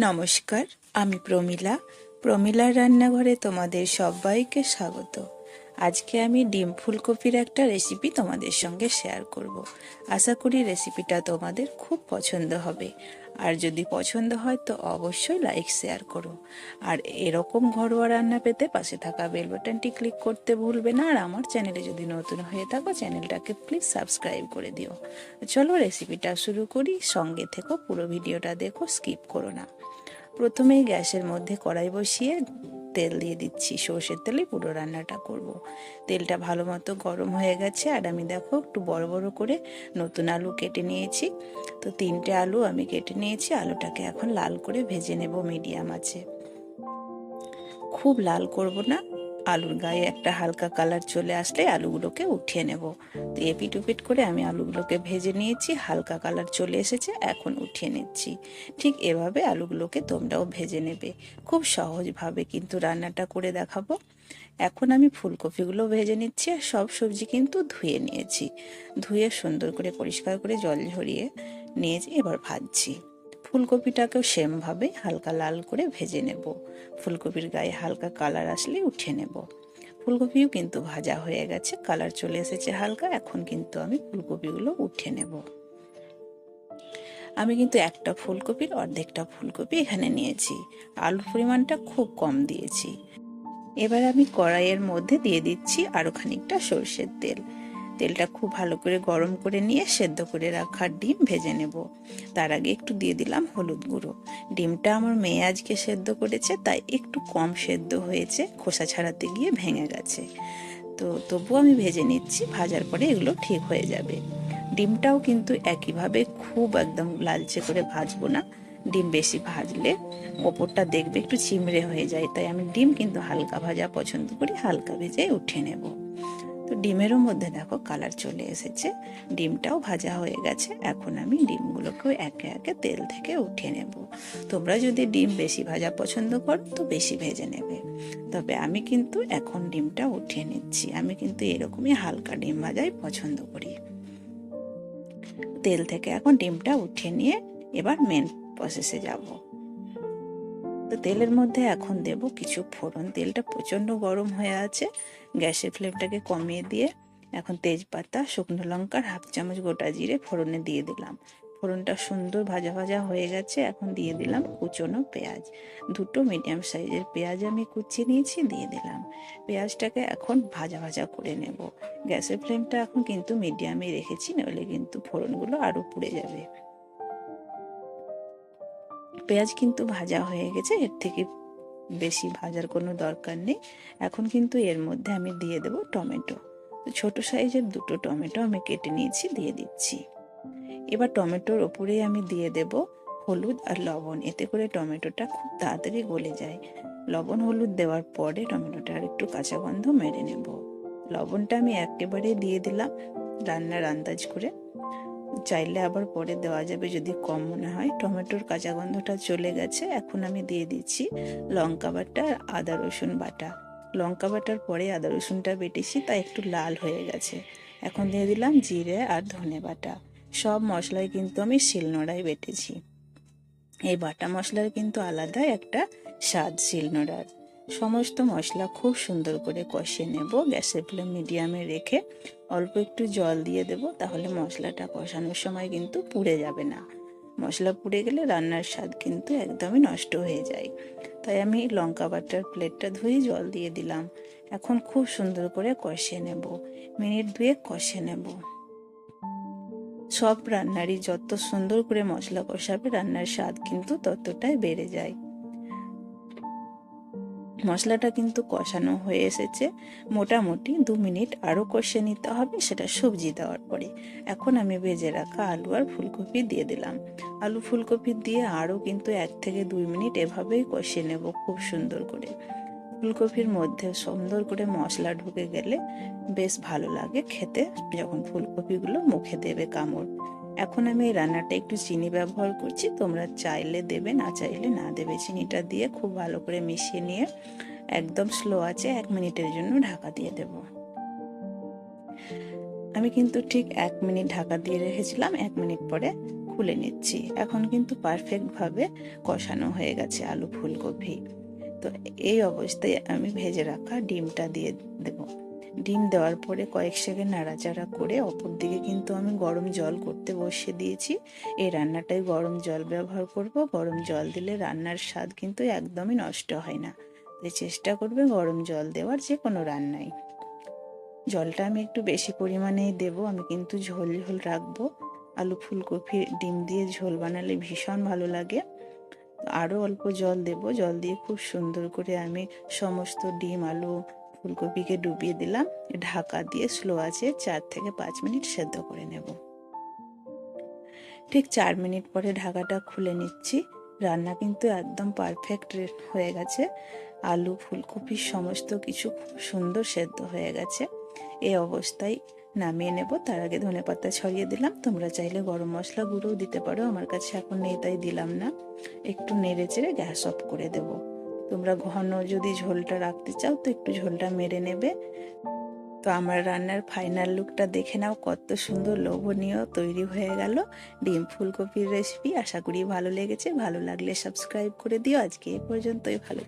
নমস্কার আমি প্রমিলা। প্রমিলার রান্নাঘরে তোমাদের সবাইকে স্বাগত। আজকে আমি ডিম ফুলকপির একটা রেসিপি তোমাদের সঙ্গে শেয়ার করব। আশা করি রেসিপিটা তোমাদের খুব পছন্দ হবে। আর যদি পছন্দ হয় তো অবশ্যই লাইক শেয়ার করো। আর এরকম ঘরোয়া রান্না পেতে পাশে থাকা বেল বাটনটি ক্লিক করতে ভুলবে না। আর আমার চ্যানেলে যদি নতুন হয়ে থাকো চ্যানেলটাকে প্লিজ সাবস্ক্রাইব করে দিও। চলো রেসিপিটা শুরু করি। সঙ্গে থেকো, পুরো ভিডিওটা দেখো স্কিপ করো না। প্রথমেই গ্যাসের মধ্যে কড়াই বসিয়ে তেল দিয়ে দিচ্ছি। সর্ষের তেলে পুরো রান্নাটা করব। তেলটা ভালো মতো গরম হয়ে গেছে আর আমি দেখো একটু বড় বড় করে নতুন আলু কেটে নিয়েছি। তো তিনটে আলু আমি কেটে নিয়েছি। আলুটাকে এখন লাল করে ভেজে নেব মিডিয়াম আছে। খুব লাল করব না। আলুর গায়ে একটা হালকা কালার চলে আসলে আলুগুলোকে উঠিয়ে নেব। তো এপিট উপিট করে আমি আলুগুলোকে ভেজে নিয়েছি, হালকা কালার চলে এসেছে, এখন উঠিয়ে নিচ্ছি। ঠিক এভাবে আলুগুলোকে তোমরাও ভেজে নেবে। খুব সহজভাবে কিন্তু রান্নাটা করে দেখাবো। এখন আমি ফুলকপিগুলো ভেজে নিচ্ছি আর সব সবজি কিন্তু ধুয়ে নিয়েছি। ধুয়ে সুন্দর করে পরিষ্কার করে জল ঝরিয়ে নিয়েছি, এবার ভাজছি। ফুলকপিটাকেও সেমভাবে হালকা লাল করে ভেজে নেব। ফুলকপির গায়ে হালকা কালার আসলে উঠে নেব। ফুলকপিও কিন্তু ভাজা হয়ে গেছে, কালার চলে এসেছে হালকা, এখন কিন্তু আমি ফুলকপিগুলো উঠে নেব। আমি কিন্তু একটা ফুলকপির অর্ধেকটা ফুলকপি এখানে নিয়েছি। আলুর পরিমাণটা খুব কম দিয়েছি। এবার আমি কড়াইয়ের মধ্যে দিয়ে দিচ্ছি আরও খানিকটা সর্ষের তেল। তেলটা খুব ভালো করে গরম করে নিয়ে সেদ্ধ করে রাখা ডিম ভেজে নেব। তার আগে একটু দিয়ে দিলাম হলুদ গুঁড়ো। ডিমটা আমার মেয়ে আজকে সেদ্ধ করেছে, তাই একটু কম সেদ্ধ হয়েছে, খোসা ছাড়াতে গিয়ে ভেঙে গেছে। তো তবু আমি ভেজে নিচ্ছি, ভাজার পরে এগুলো ঠিক হয়ে যাবে। ডিমটাও কিন্তু একইভাবে খুব একদম লালচে করে ভাজবো না। ডিম বেশি ভাজলে ওপরটা দেখবে একটু চিমড়ে হয়ে যায়, তাই আমি ডিম কিন্তু হালকা ভাজা পছন্দ করি, হালকা ভেজে উঠে নেব। তো ডিমেরও মধ্যে দেখো কালার চলে এসেছে। ডিমটাও ভাজা হয়ে গেছে। এখন আমি ডিমগুলোকেও একে একে তেল থেকে উঠিয়ে নেব। তোমরা যদি ডিম বেশি ভাজা পছন্দ করো, তো বেশি ভেজে নেবে। তবে আমি কিন্তু এখন ডিমটা উঠিয়ে নিচ্ছি। আমি কিন্তু এরকমই হালকা ডিম ভাজাই পছন্দ করি। তেল থেকে এখন ডিমটা উঠিয়ে নিয়ে এবার মেন প্রসেসে যাব। তো তেলের মধ্যে এখন দেব কিছু ফোড়ন। তেলটা প্রচণ্ড গরম হয়ে আছে। গ্যাসের ফ্লেমটাকে কমিয়ে দিয়ে এখন তেজপাতা, শুকনো লঙ্কার হাফ চামচ গোটা জিরে ফোড়নে দিয়ে দিলাম। ফোড়নটা সুন্দর ভাজা ভাজা হয়ে গেছে, এখন দিয়ে দিলাম কুচনো পেঁয়াজ। দুটো মিডিয়াম সাইজের পেঁয়াজ আমি কুচিয়ে নিয়েছি, দিয়ে দিলাম। পেঁয়াজটাকে এখন ভাজা ভাজা করে নেব। গ্যাসের ফ্লেমটা এখন কিন্তু মিডিয়ামে রেখেছি, নইলে কিন্তু ফোড়নগুলো আরও পুড়ে যাবে। পেঁয়াজ কিন্তু ভাজা হয়ে গেছে, এর থেকে বেশি ভাজার কোনো দরকার নেই। এখন কিন্তু এর মধ্যে আমি দিয়ে দেব টমেটো। তো ছোটো সাইজের দুটো টমেটো আমি কেটে নিয়েছি, দিয়ে দিচ্ছি। এবার টমেটোর ওপরেই আমি দিয়ে দেব হলুদ আর লবণ, এতে করে টমেটোটা খুব তাড়াতাড়ি গলে যায়। লবণ হলুদ দেওয়ার পরে টমেটোটা আর একটু কাঁচা গন্ধ মেরে নেব। লবণটা আমি একেবারে দিয়ে দিলাম রান্নার আন্দাজ করে। চাইলে আবার পরে দেওয়া যাবে যদি কম মনে হয়। টমেটোর কাঁচা গন্ধটা চলে গেছে। এখন আমি দিয়ে দিচ্ছি লঙ্কা বাটা আর আদা রসুন বাটা। লঙ্কা বাটার পরে আদা রসুনটা বেটেছি তা একটু লাল হয়ে গেছে। এখন দিয়ে দিলাম জিরে আর ধনে বাটা। সব মশলাই কিন্তু আমি শিলনোড়ায় বেটেছি। এই বাটা মশলার কিন্তু আলাদা একটা স্বাদ শিলনোড়ার। সমস্ত মশলা খুব সুন্দর করে কষিয়ে নেব। গ্যাসের ফ্লেম মিডিয়ামে রেখে অল্প একটু জল দিয়ে দেব, তাহলে মশলাটা কষানোর সময় কিন্তু পুড়ে যাবে না। মশলা পুড়ে গেলে রান্নার স্বাদ কিন্তু একদমই নষ্ট হয়ে যায়। তাই আমি লঙ্কা বাটার প্লেটটা ধুয়ে জল দিয়ে দিলাম। এখন খুব সুন্দর করে কষিয়ে নেব। মিনিট দুয়েক কষিয়ে নেব। সব রান্নারই যত সুন্দর করে মশলা কষাবে, রান্নার স্বাদ কিন্তু ততটাই বেড়ে যায়। মশলাটা কিন্তু কষানো হয়ে এসেছে। মোটামুটি দু মিনিট আরও কষে নিতে হবে, সেটা সবজি দেওয়ার পরে। এখন আমি ভেজে রাখা আলু আর ফুলকপি দিয়ে দিলাম। আলু ফুলকপি দিয়ে আরও কিন্তু এক থেকে দুই মিনিট এভাবেই কষিয়ে নেব খুব সুন্দর করে। ফুলকপির মধ্যে সুন্দর করে মশলা ঢুকে গেলে বেশ ভালো লাগে খেতে, যখন ফুলকপিগুলো মুখে দেবে কামড়। এখন আমি এই রান্নাটা একটু চিনি ব্যবহার করছি। তোমরা চাইলে দেবে, না চাইলে না দেবে। চিনিটা দিয়ে খুব ভালো করে মিশিয়ে নিয়ে একদম স্লো আছে এক মিনিটের জন্য ঢাকা দিয়ে দেব। আমি কিন্তু ঠিক এক মিনিট ঢাকা দিয়ে রেখেছিলাম, এক মিনিট পরে খুলে নিচ্ছি। এখন কিন্তু পারফেক্টভাবে কষানো হয়ে গেছে আলু ফুলকপি। তো এই অবস্থায় আমি ভেজে রাখা ডিমটা দিয়ে দেব। ডিম দেওয়ার পরে কয়েক সেকেন্ড নাড়াচাড়া করে অপর দিকে কিন্তু আমি গরম জল করতে বসিয়ে দিয়েছি। এই রান্নাটাই গরম জল ব্যবহার করব। গরম জল দিলে রান্নার স্বাদ কিন্তু একদমই নষ্ট হয় না। তাই চেষ্টা করবে গরম জল দেওয়ার যে কোনো রান্নায়। জলটা আমি একটু বেশি পরিমাণেই দেব। আমি কিন্তু ঝোল ঝোল রাখব। আলু ফুলকপি, ডিম দিয়ে ঝোল বানালে ভীষণ ভালো লাগে। আরও অল্প জল দেব। জল দিয়ে খুব সুন্দর করে আমি সমস্ত ডিম, আলু ফুলকপিকে ডুবিয়ে দিলাম, ঢাকা দিয়ে স্লো আছে চার থেকে পাঁচ মিনিট সেদ্ধ করে নেব। ঠিক চার মিনিট পরে ঢাকাটা খুলে নিচ্ছি। রান্না কিন্তু একদম পারফেক্ট হয়ে গেছে। আলু ফুলকপির সমস্ত কিছু খুব সুন্দর সেদ্ধ হয়ে গেছে। এই অবস্থায় নামিয়ে নেব। তার আগে ধনে পাতা ছড়িয়ে দিলাম। তোমরা চাইলে গরম মশলা গুঁড়োও দিতে পারো। আমার কাছে এখন নেই, তাই দিলাম না। একটু নেড়ে চেড়ে গ্যাস অফ করে দেব। তোমরা ঘন যদি ঝোলটা রাখতে চাও, তো একটু ঝোলটা মেরে নেবে। তো আমার রান্নার ফাইনাল লুকটা দেখে নাও, কত সুন্দর লোভনীয় তৈরি হয়ে গেল ডিম ফুলকপির রেসিপি। আশা করি ভালো লেগেছে, ভালো লাগলে সাবস্ক্রাইব করে দিও। আজকে এ পর্যন্তই, ভালো